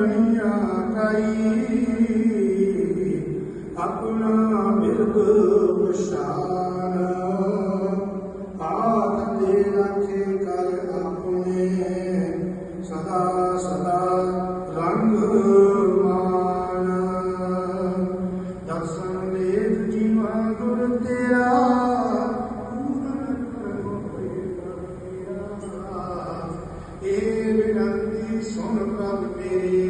ਕਈਆ ਕਈ ਆਪਣਾ ਬਿਰਦ ਵਿਸ਼ਾਲ ਆਪ ਦੇ ਰੱਖੇ ਕਰ ਆਪਣੇ ਸਦਾ ਸਦਾ ਰੰਗ ਮਾਨ ਦਰਸ਼ਨ ਦੇਵ ਜੀਵਾ ਗੁਰ ਤੇਰਾ ਇਹ ਬਿਨੰਤੀ ਸੁਣ ਪ੍ਰਭ ਮੇਰੀ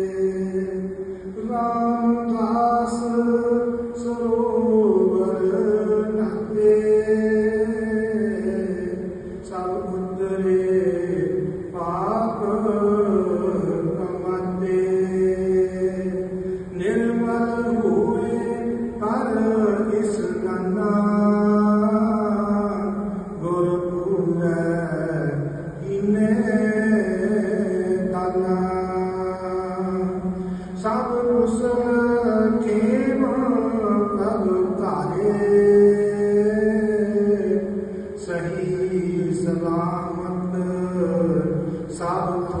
ਧਾਰੇ। ਸਹੀ ਸਲਾਮਤ ਸਭ